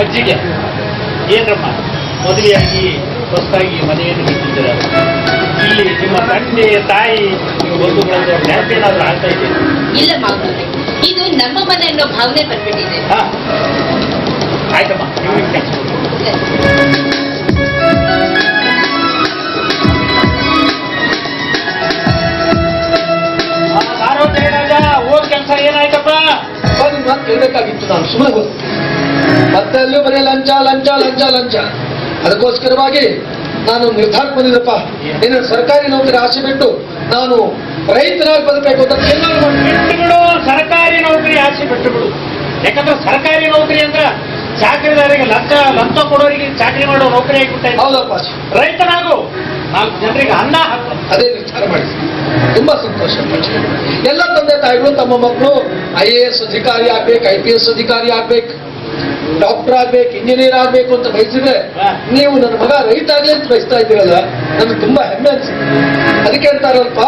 ಅಜ್ಜಿಗೆ ಏನಮ್ಮ ಮದುವೆಯಾಗಿ ಹೊಸದಾಗಿ ಮನೆಯನ್ನು ಬಿಟ್ಟಿದ್ದೀರ. ಇಲ್ಲಿ ನಿಮ್ಮ ತಂದೆ ತಾಯಿ ನಿಮ್ಮ ಡ್ಯಾನ್ಸ್ ಏನಾದ್ರೂ ಆಗ್ತಾ ಇದೆ ಇಲ್ಲ ಇದು ನಮ್ಮ ಮನೆ ಅನ್ನೋ ಭಾವನೆ ಬಂದ್ಬಿಟ್ಟಿದೆ. ಆಯ್ತಮ್ಮ ನೀವು ಕೆಲ್ಸ ಕೆಲಸ ಏನಾಯ್ತಪ್ಪ? ಒಂದು ಮಾತು ಕೇಳಬೇಕಾಗಿತ್ತು ನಾನು. ಸುಮ್ಮನೆ ಹೋದೆ ಮತ್ತೆ ಅಲ್ಲೂ ಬರೀ ಲಂಚ ಲಂಚ ಲಂಚ ಲಂಚ. ಅದಕ್ಕೋಸ್ಕರವಾಗಿ ನಾನು ನಿರ್ಧಾರಕ್ಕೆ ಬಂದಿದ್ದಪ್ಪ. ಇನ್ನು ಸರ್ಕಾರಿ ನೌಕರಿ ಆಸೆ ಬಿಟ್ಟು ನಾನು ರೈತರಾಗಿ ಬದುಕಬೇಕು ಅಂತ ಮಾಡಿ. ಸರ್ಕಾರಿ ನೌಕರಿ ಆಸೆ ಬಿಟ್ಟು ಬಿಡು ಯಾಕಂದ್ರೆ ಸರ್ಕಾರಿ ನೌಕರಿ ಅಂದ್ರೆ ಚಾಕರಿದಾರಿಗೆ ಲಂಚ ಲಂಚ ಕೊಡೋರಿಗೆ ಚಾಕರಿ ಮಾಡೋ ನೌಕರಿ ಆಗಿಬಿಟ್ಟೆ. ಹೌದಪ್ಪ. ರೈತನಾಗು. ನಾಲ್ಕು ಜನರಿಗೆ ಅನ್ನ ಹಾಕು. ಅದೇ ನಿರ್ಧಾರ ಮಾಡಿ. ತುಂಬಾ ಸಂತೋಷ ಎಲ್ಲ ತಂದೆ ತಾಯಿಗಳು ತಮ್ಮ ಮಕ್ಕಳು ಐ ಎ ಎಸ್ ಅಧಿಕಾರಿ ಆಗ್ಬೇಕು ಐ ಪಿ ಎಸ್ ಅಧಿಕಾರಿ ಆಗ್ಬೇಕು. ಡಾಕ್ಟರ್ ಆಗ್ಬೇಕು ಇಂಜಿನಿಯರ್ ಆಗ್ಬೇಕು ಅಂತ ಬಯಸಿದ್ರೆ ನೀವು ನನ್ನ ಮಗ ರೈತ ಆಗಲಿ ಅಂತ ಬಯಸ್ತಾ ಇದ್ದೀರಲ್ಲ ನನಗೆ ತುಂಬಾ ಹೆಮ್ಮೆ ಅನ್ಸುತ್ತೆ. ಅದಕ್ಕೆ ಹೇಳ್ತಾರಲ್ಪ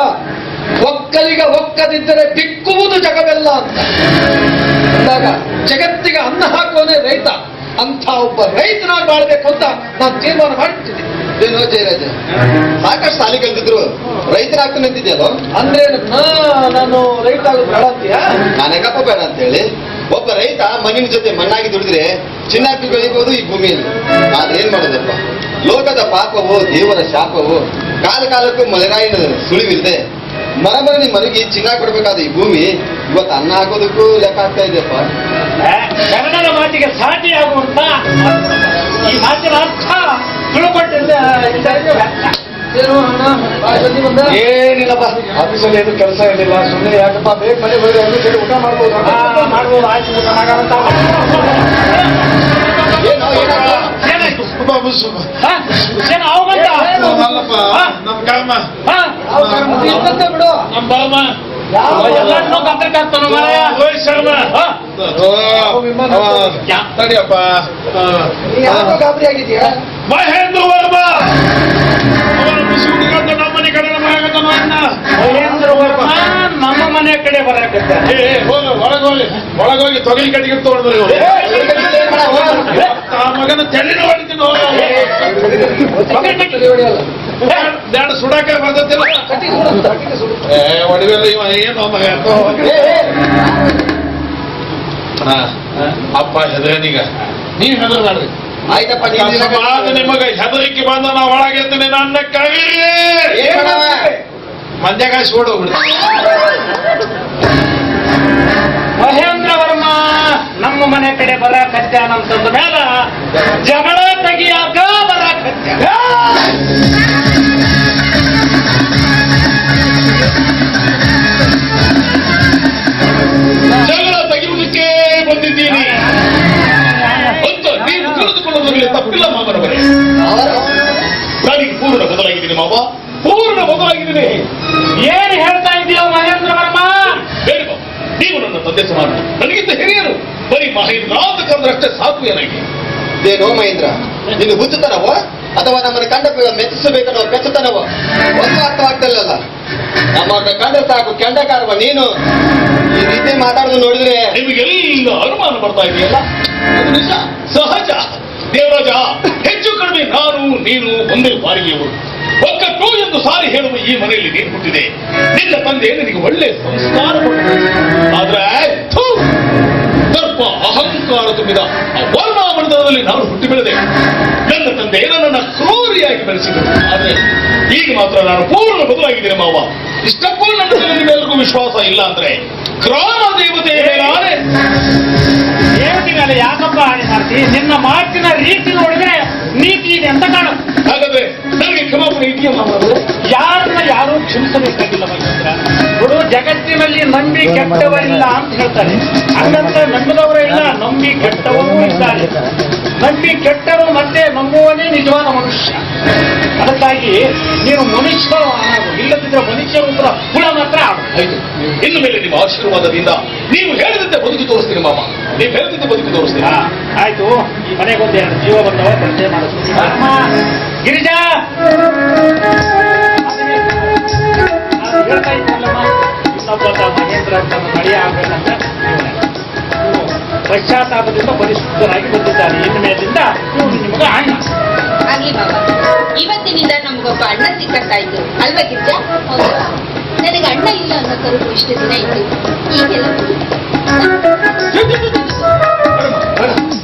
ಒಕ್ಕಲಿಗ ಒಕ್ಕದಿದ್ದರೆ ಬಿಕ್ಕುವುದು ಜಗವೆಲ್ಲ ಅಂತ. ಅಂದಾಗ ಜಗತ್ತಿಗೆ ಅನ್ನ ಹಾಕುವನೇ ರೈತ ಅಂತ ಒಬ್ಬ ರೈತನಾಗಿ ಬಾಳ್ಬೇಕು ಅಂತ ನಾನು ತೀರ್ಮಾನ ಮಾಡ್ತೀನಿ ಏನೋ ಜಯರಾಜ ಸಾಕಷ್ಟು ಸಾಲಿ ಕಲ್ತಿದ್ರು. ರೈತರಾಗ್ತಾನೆ ಅಂತಿದ್ಯಲ್ಲೋ ಅಂದ್ರೆ ನಾ- ನಾನು ರೈತ ಆಗೋದು ಬೇಡ ಅಂತೀಯಾ? ನಾನು ಹೆಂಗಪ್ಪ ಬೇಡ ಅಂತ ಹೇಳಿ? ಒಬ್ಬ ರೈತ ಮಣ್ಣಿನ ಜೊತೆ ಮಣ್ಣಾಗಿ ದುಡಿದ್ರೆ ಚಿನ್ನಾಗಿ ಬೆಳಿಬಹುದು ಈ ಭೂಮಿಯಲ್ಲಿ. ಆದ್ರೆ ಏನ್ ಮಾಡೋದಪ್ಪ? ಲೋಕದ ಪಾಪವು, ದೇವರ ಶಾಪವು ಕಾಲ ಕಾಲಕ್ಕೂ ಮಳೆರಾಯಿನ ಸುಳಿವಿಲ್ಲದೆ ಮರ ಮಲಗಿ ಚಿನ್ನ ಕೊಡ್ಬೇಕಾದ ಈ ಭೂಮಿ ಇವತ್ತು ಅನ್ನ ಹಾಕೋದಕ್ಕೂ ಲೆಕ್ಕ ಆಗ್ತಾ ಇದೆಯಪ್ಪ. ಕನ್ನಡದ ಮಾತಿಗೆ ಸಾಟಿ ಆಗುವಂತ ಈ ಮಾತಿನ ಅರ್ಥ ತಿಳ್ಕೊಂಡಿಲ್ಲ ಏನಿಲ್ಲಪ್ಪ ಆಫೀಸಲ್ಲಿ ಏನು ಕೆಲಸ ಇರಲಿಲ್ಲ ಸುಮ್ಮನೆ ಯಾಕಪ್ಪ ಬೇಗ ಮನೆ ಹೋಗಿ ಒಂದು ಕಡೆ ಊಟ ಮಾಡ್ಬೋದು ಮಾಡ್ಬೋದು ಆಯ್ತು ಊಟ ಮಾಡೋಣ ಏನೋ, ಏನಾಯ್ತು? ಏನಾಯ್ತು? ಬಾಬು ಸುಬ್ಬ ಹಾ? ಏನು ಅವಗಂತ ಅಲ್ಲಪ್ಪ ನಮ್ ಕಾಮ ಹಾ? ಇಷ್ಟಂತೆ ಬಿಡು. ನಮ್ ಎಲ್ಲಾರ್ನೂ ಗಂಟಕ್ಕಾಗ್ತಾನ ಮಾರಾಯ. ಅಣ್ಣ ಮಹೇಂದ್ರ ನಮ್ಮ ಮನೆ ಕಡೆ ಬರಾಕತ್ತ ಏ ಹೋಗ ಒಳಗೋಗಿ ಒಳಗೋಗಿ ತೊಗಲಿ ಕಟ್ಟಿಗೆ ತಗೊಂಡು ಬರಿ ಹೋಗಿ. ಆ ಮಗನ ತೆಲಿನ ಹೊಡಿತೀನಿ ಹೋಗ ಬ್ಯಾಡ ಸುಡಾಕ ಬರ್ತತಿಲ್ಲ. ಏ ಹೊಡಿವೆಲ್ಲ ಇವ ಏನು ಮಗ ಅಪ್ಪ ಹೆದರನೀಗ ನೀವ್ ಹೆದರ್ಬೇಡ್ರಿ ಆಯ್ತಪ್ಪ ನಿಮಗ ಹೆದರಿಕೆ ಬಂದ ನಾ ಒಳಗೆತ್ತೀನಿ ನನ್ನ ಕವಿ ಏನ್ ಮಾಡವ? ಮಂದ್ಯಾಗ ಸೋಡೋಗ್ಬಿಡ್ರಿ ಮಹೇಂದ್ರ ವರ್ಮ ನಮ್ಮ ಮನೆ ಕಡೆ ಬರಕತ್ಯಾನಂತಂದ ಮೇಲ ಜಗಳ ತೆಗಿಯಾಕ ಬರಕತ್ಯ ಜಗಳ ತೆಗೆಯುವುದಕ್ಕೆ ಬಂದಿದ್ದೀನಿ. ಪೂರ್ಣ ಬಾಬು ಮಾವ. ಪೂರ್ಣ ಮಗುವಾಗಿದ್ದೀನಿ. ಏನ್ ಹೇಳ್ತಾ ಇದೀಯ ಮಹೇಂದ್ರ ವರ್ಮ? ಬೇಡ ನೀವು ನನ್ನ ತಂದೆ ಸಮಾನ ನನಗಿಂತ ಹಿರಿಯರು. ಬರೀ ಮಹೇಂದ್ರ ಅಂತ ಕರೆದ್ರಷ್ಟೇ ಸಾಕು ಏನಾಗಿ ಏನೋ ಮಹೇಂದ್ರ ನಿನ್ನ ಹುಚ್ಚುತನವ? ಅಥವಾ ನಮ್ಮನ್ನು ಕಂಡ ಮೆಚ್ಚಿಸಬೇಕನ್ನೋ ಕೆಚ್ಚತನವ ಒಂದು ಅರ್ಥವಾಗ್ತಿಲ್ಲಲ್ಲ ನಮ್ಮ ಕಂಡ ಸಾಕು ಕೆಂಡಕಾರವ ನೀನು. ಈ ರೀತಿ ಮಾತಾಡೋದು ನೋಡಿದ್ರೆ ನಿಮಗೆಲ್ಲ ಅನುಮಾನ ಬರ್ತಾ ಇದೆಯಲ್ಲ? ಅದು ನಿಜ ಸಹಜ. ದೇವರಾಜ ಹೆಚ್ಚು ಕಡಿಮೆ ನಾನು ನೀನು ಒಂದೇ ಬಾರಿಗೆಯವರು ಒಕ್ಕಟ್ಟು ಎಂದು ಸಾರಿ ಹೇಳುವ ಈ ಮನೆಯಲ್ಲಿ ನೀನು ಹುಟ್ಟಿದೆ. ನಿನ್ನ ತಂದೆ ನಿನಗೆ ಒಳ್ಳೆ ಸಂಸ್ಕಾರ. ಆದ್ರೆ ಸರ್ಪ ಅಹಂಕಾರ ತುಂಬಿದ ವರ್ಣಾಮಂಡಲದಲ್ಲಿ ನಾನು ಹುಟ್ಟಿ ಬೆಳೆದೆ. ನನ್ನ ತಂದೆ ನನ್ನನ್ನು ಕ್ರೂರಿಯಾಗಿ ಬೆಳೆಸಿದರು ಆದರೆ, ಈಗ ಮಾತ್ರ ನಾನು ಪೂರ್ಣ ಬದಲಾಗಿದ್ದೇನೆ ಮಾವ. ಇಷ್ಟಕ್ಕೂ ನನ್ನ ಮೇಲೆ ನಿಮ್ಮೆಲ್ಲರಿಗೂ ವಿಶ್ವಾಸ ಇಲ್ಲ ಅಂದ್ರೆ ಮೇಲಾನೆ ದೇವತೆ ಯಾಕಪ್ಪ ಹಾನಿ ಮಾಡ್ತಿ? ನಿನ್ನ Pediu uma? ನಂಬಿ ಕೆಟ್ಟವರಿಲ್ಲ ಅಂತ ಹೇಳ್ತಾರೆ. ಹಂಗಂತ ನಂಬಿದವರು ಇಲ್ಲ ನಂಬಿ ಕೆಟ್ಟವರು ಇದ್ದಾರೆ. ನಂಬಿ ಕೆಟ್ಟರು ಮತ್ತೆ ನಂಬುವನೇ ನಿಜವಾದ ಮನುಷ್ಯ. ಅದಕ್ಕಾಗಿ ನೀನು ಮನುಷ್ಯ ಇಲ್ಲದಿದ್ರೆ ಮನುಷ್ಯ ಉತ್ತರ ಹುಳ ಮಾತ್ರ. ಆಯ್ತು. ಇನ್ನು ಮೇಲೆ ನಿಮ್ಮ ಆಶೀರ್ವಾದದಿಂದ ನೀವು ಹೇಳಿದಂತೆ ಬದುಕಿ ತೋರಿಸ್ತೀನಿ ಮಾಮ. ನೀವು ಹೇಳಿದಂತೆ ಬದುಕಿ ತೋರಿಸ್ತೀನಿ. ಆಯ್ತು. ಈ ಮನೆಗೊಂದು ಜೀವ ಬಂದವ ಪರಿಚಯ ಮಾಡಿಸ್ತೀನಿ. ಗಿರಿಜಾ! ಆಗ್ಬೇಕಂತ ಪಶ್ಚಾತ್ತಾಪದಿಂದ ಪರಿಶುದ್ಧರಾಗಿ ಬಂದಿದ್ದಾನೆ ಇನ್ನು ಮೇಲಿಂದ ಇವನು ನಿಮಗೆ ಅಣ್ಣ. ಆಗ್ಲಿ ಬಾಬಾ. ಇವತ್ತಿನಿಂದ ನಮಗೊಬ್ಬ ಅಣ್ಣ ಸಿಕ್ಕಂತಾಯ್ತು ಅಲ್ವಾ ಗಿರ್ಜ ನನಗೆ ಅಣ್ಣ ಇಲ್ಲ ಅನ್ನೋ ಕರುಳು ಇಷ್ಟು ದಿನ ಇತ್ತು. ಈಗೆಲ್ಲ?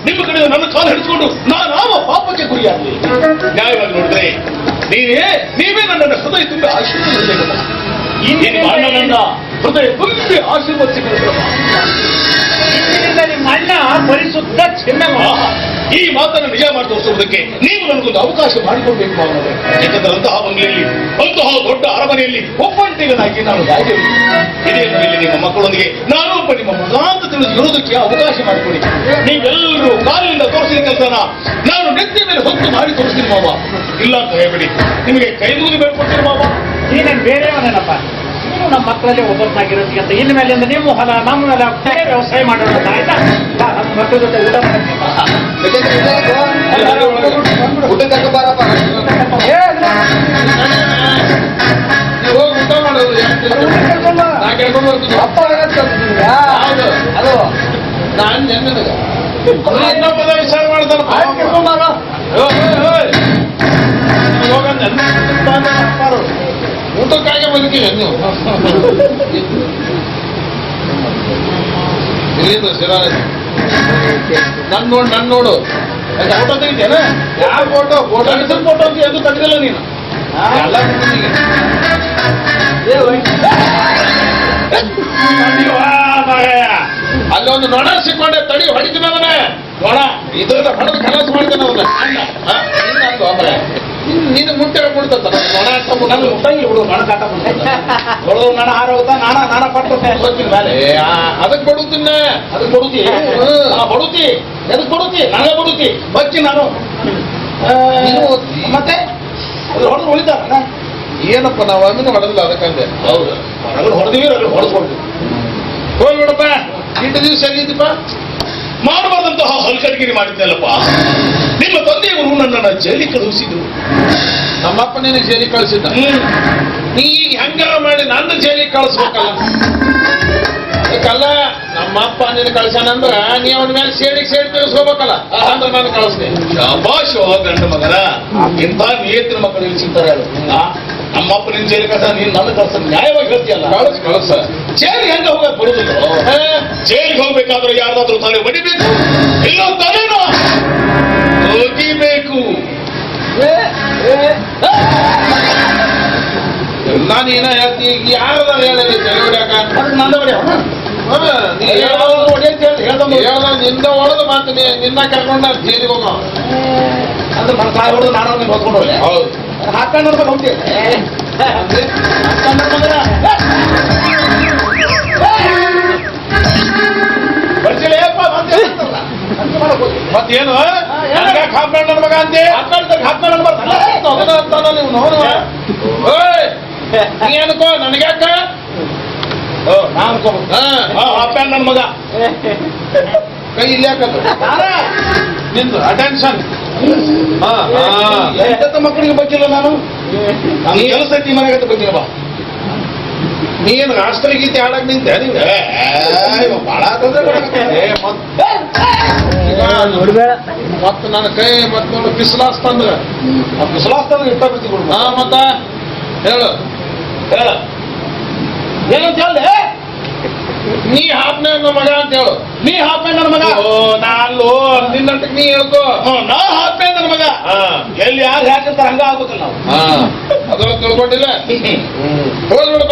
ನಿಮ್ಮ ಕಡೆ ನನ್ನ ಕಾಲು ಹಿಡಿದುಕೊಂಡು ನಾನು ಯಾವ ಪಾಪಕ್ಕೆ ಗುರಿಯಾಗಲಿ. ನ್ಯಾಯವಾಗಿ ನೋಡಿದ್ರೆ ನೀವೇ ನೀವೇ ನನ್ನನ್ನು ಹೃದಯ ತುಂಬಿ ಇನ್ನೇನು ನಿಮ್ಮ ಅಣ್ಣನನ್ನ ಹೃದಯ ತುಂಬಿ ಆಶೀರ್ವಾದ ಇಂದಿನಿಂದ ನಿಮ್ಮ ಅಣ್ಣ ಪರಿಶುದ್ಧ ಚಿನ್ನವ. ಈ ಮಾತನ್ನು ನಿಜ ಮಾಡಿ ತೋರಿಸುವುದಕ್ಕೆ ನೀವು ನನಗೊಂದು ಅವಕಾಶ ಮಾಡಿಕೊಡ್ಬೇಕು ಮಾವನವರೇ ಯಾಕಂದ್ರೆ ಅಂತಹ ಬಂಗ್ಲೆಯಲ್ಲಿ ಅಂತಹ ದೊಡ್ಡ ಅರಮನೆಯಲ್ಲಿ ಒಬ್ಬಂಟಿಗನಾಗಿ ನಾನು ಹೇಗೆ ಇಲ್ಲಿ ಇದೇ ಮನೆಯಲ್ಲಿ ನಿಮ್ಮ ಮಕ್ಕಳೊಂದಿಗೆ ನಾನು ಒಬ್ಬ ನಿಮ್ಮ ತಿಳಿದು ಇರೋದಕ್ಕೆ ಅವಕಾಶ ಮಾಡಿಕೊಡಿ. ನೀವೆಲ್ಲರೂ ಕಾಲಿನಿಂದ ತೋರಿಸಿದ ಕೆಲಸ ನಾನು ನೆತ್ತಿ ಮೇಲೆ ಹೊತ್ತು ಮಾಡಿ ತೋರಿಸ್ತೀನಿ ಮಾವ. ಇಲ್ಲ ಅಂತ ಹೇಳ್ಬೇಡಿ. ನಿಮಗೆ ಕೈ ಮುಗಿದು ಬೇಡ್ಕೊಡ್ತೀನಿ ಮಾವ. ನೀನೇನು ಬೇರೆಯವನೇನಪ್ಪ. ನೀವು ನಮ್ಮ ಮಕ್ಕಳಲ್ಲಿ ಒಬ್ಬರನ್ನಾಗಿರೋದಕ್ಕೆ ಅಂತ ಇನ್ನು ಮೇಲಿಂದ ನೀವು ಹೊಲ ನಮ್ಮ ಹೊಲ ವ್ಯವಸಾಯ ಮಾಡೋಣ ಅಂತ ಆಯ್ತಾ ಮಕ್ಕಳ ಜೊತೆ ಊಟ ನಾನು ಇನ್ನೊಬ್ಬದ ಊಟಕ್ಕಾಗೆ ಬದುಕಿಲ್ಲ ನೀವು ಇಲ್ಲಿಂದ ನೋಡು, ನನ್ ನೋಡು. ಫೋಟೋ ತೆಗಿತೇನ ಯಾವ ಫೋಟೋ ಫೋಟೋ ಹೆಸರು ಫೋಟೋ ಅಂತ ಅದು ನೀನು. ಅಲ್ಲೊಂದು ನೊಣ ಸಿಕ್ಕೊಂಡೆ, ತಡಿ, ಹೊಡಿತೀನಿ ಅವನೇ. ನೊಣ ಇದ್ರಿಂದ ಹೊಡೆದು ಕಲಾಸ ಮಾಡ್ತೇನೆ ಅವನ. ನೀನು ಮುಂಚೆ ಮುಡ್ತದ ಬಿಡು ಮಣ ಕಾಟ ಬಿಡು ನಣ ಹಾರ ನಾಣ ನಾಣ ಅದಕ್ಕೆ ಬಡುತ್ತಿನ ಅದಕ್ಕೆ ಬಡುತ್ತಿ ಬಡುತ್ತಿ ಎದಕ್ಕೆ ಬಡುತ್ತಿ ನಾನೇ ಬಡುತ್ತಿ ಬಚ್ಚಿ ನಾನು. ಮತ್ತೆ? ಹೊಡೆದು ಉಳಿತಾರ ಏನಪ್ಪ ನಾವು ಅಂದ್ರೆ ಹೊಡೆದಿಲ್ಲ ಅದಕ್ಕಂದೆ ಹೌದು. ಹೊರಗಡೆ ಹೊಡೆದಿವಿ ಅಲ್ಲಿ ಹೊಡೆದು ಹೋಗಿ ಬಿಡಪ್ಪ ಇಂಟರ್ವ್ಯೂ ಸರಿ ಎಲ್ಲಿದ್ದೀಪ ಮಾಡಬಾರ್ದಂತ ಮಾಡಿದ್ದೆಲ್ಲಪ್ಪ. ನಿಮ್ಮ ತಂದೆಯವರು ನನ್ನನ್ನು ಜೈಲಿಗೆ ಕಳುಹಿಸಿದ್ರು. ನಮ್ಮಪ್ಪ ನಿನಗೆ ಜೈಲಿಗೆ ಕಳಿಸಿದ್ದ. ನೀ ಈಗ ಹೆಂಗಾರ ಮಾಡಿ ನನ್ನ ಜೈಲಿಗೆ ಕಳಿಸ್ಬೇಕಲ್ಲ? ಅದಕ್ಕಲ್ಲ ನಮ್ಮಪ್ಪ ನಿನ್ನ ಕಳ್ಸಾನಂದ್ರ ನೀ ಅವನ ಮೇಲೆ ಸೇಡಿಗೆ ಸೇಡಿ ತಿರ್ಸ್ಕೋಬೇಕಲ್ಲ? ಅಂದ್ರೆ ನಾನು ಕಳಿಸ್ತೀನಿ ಶಾಬಾಶ್ ಗಂಡ ಮಗನ ಇಂಥ ನಿಯತ್ತಿನ ಮಕ್ಕಳು ಇಳಿಸಿರ್ತಾರೆ ಸಿಗ್ತಾರೆ. ನಮ್ಮಪ್ಪ ನಿನ್ ಜೈಲಿ ಕಳ್ಸ ನೀನ್ ನನ್ನ ಕಳ್ಸ ನ್ಯಾಯವಾಗಿ ಹೇಳ್ತೀಯಲ್ಲ? ಕಳಿಸ್ ಕಳಿಸ ಜೈಲಿಗೆ ಹೆಂಗ ಹೋಗಕ್ ಬರುದಿಲ್ಲ ಜೈಲಿಗೆ ಹೋಗ್ಬೇಕಾದ್ರೆ ಯಾರಾದ್ರೂ ತಲೆ ಹೊಡಿಬೇಕು? ಇಲ್ಲ ತಲೆನೋ ನಾನು ಏನ ಹೇಳ್ತೀನಿ ಯಾರದ ಹೇಳಿ ತೆಗಿಬಿಡಾಕ ನಿಂದ ಹೊಡೆದು ಮಾತು ನಿನ್ನ ಕರ್ಕೊಂಡು ನಾನು ಜೇರಿಗೆ ಹೋಗೋ ಅಂದ್ರೆ ಮನ ಸಾಯ ಹೊಡೆದು ನಾನು ಹೊತ್ಕೊಂಡು ಹೋಗಿ ಹೌದು. ಹಾಕೊಂಡು ಹೋಗ್ತೀನಿ ನೋಡುವ. ಓಯ್! ನೀ ಅನ್ಕೋ ನನಗ್ಯಾಕ? ನಾ ಅಪ್ಪ ನನ್ನ ಮಗ. ಕೈ ಇಲ್ಲಿ ಯಾಕಂತ ನಾನೇ? ನಿಂದು ಅಟೆನ್ಷನ್ ಹಾ ಹಾ. ಎಂತೆಂಥ ಮಕ್ಕಳಿಗೆ ಬಗ್ಗಿಲ್ಲ ನಾನು? ನನ್ನ ಕೆಲಸ ಐತಿ ಮನೆಗೆ ಅಂತ ಬಗ್ಗಿಲ್ಲ ಬಾ. ನೀನ್ ರಾಷ್ಟ್ರಗೀತೆ ಹಾಡಕ್ ನಿಂತೆ ಬಹಳ ತೊಂದರೆ ಮತ್ತ ನನ್ನ ಕೈ ಮತ್ ನೋಡು ಬಿಸಿಲಾಸ್ತಂದ್ರ. ಆ ಬಿಸಿಲಾಸ್ತಂದ್ರ ಇಟ್ಟ ಬಿತ್ತಿ ಹಾ ಮತ್ತ ಹೇಳು. ಹೇಳ. ಏನಂತ ಹೇಳ್ದೆ ನೀ ಹಾಪ್ನೆ ನನ್ನ ಮಗ ಅಂತ ಹೇಳು. ನೀ ಹಾಪ್ ನನ್ನ ಮಗ? ಓ ನಾನು ನಿನ್ನ ನೀ ಹೇಳ್ಕೋ. ನಾ ಹಾಪ್ನೆ ನನ್ನ ಮಗ? ಎಲ್ಲಿ ಯಾರು ಅಂತ ಹಂಗ ಆಗ್ಬೇಕಲ್ಲ ನಾವು. ಅದೊಳಗೆ ತಿಳ್ಕೊಂಡಿಲ್ಲ. ಹೋಗ್ಬಿಡ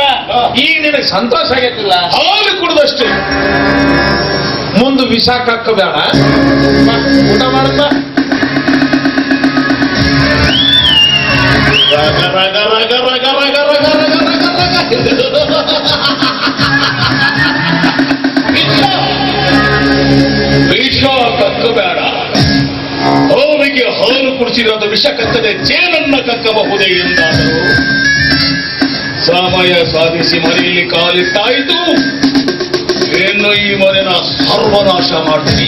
ಈಗ ನಿನಗೆ ಸಂತೋಷ ಆಗೈತಿಲ್ಲ? ಹಾಲು ಕುಡ್ದಷ್ಟು. ಮುಂದೆ ವಿಷ ಬೇಡ ಊಟ ಮಾಡಪ್ಪ. ಕಕ್ಕಬೇಡ. ಅವರಿಗೆ ಹಾಲು ಕುಡಿಸಿರೋದು ವಿಷ ಕತ್ತದೆ ಜೇನನ್ನ ಕಕ್ಕಬಹುದೇ ಎಂದಾದರೂ. ಸಮಯ ಸಾಧಿಸಿ ಮನೆಯಲ್ಲಿ ಕಾಲಿಟ್ಟಾಯಿತು. ಏನು ಈ ಮನೆನ ಸರ್ವನಾಶ ಮಾಡ್ತೀನಿ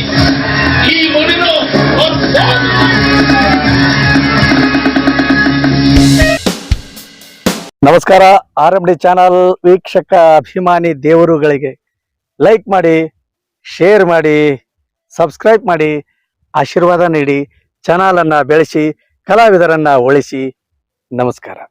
ಈ ಅರ್ಧ- ನಮಸ್ಕಾರ, ಆರ್ ಎಂ ಡಿ ಚಾನಲ್ ವೀಕ್ಷಕ ಅಭಿಮಾನಿ ದೇವರುಗಳಿಗೆ. ಲೈಕ್ ಮಾಡಿ ಶೇರ್ ಮಾಡಿ ಸಬ್ಸ್ಕ್ರೈಬ್ ಮಾಡಿ, ಆಶೀರ್ವಾದ ನೀಡಿ, ಚಾನಲನ್ನು ಬೆಳೆಸಿ, ಕಲಾವಿದರನ್ನು ಉಳಿಸಿ. ನಮಸ್ಕಾರ.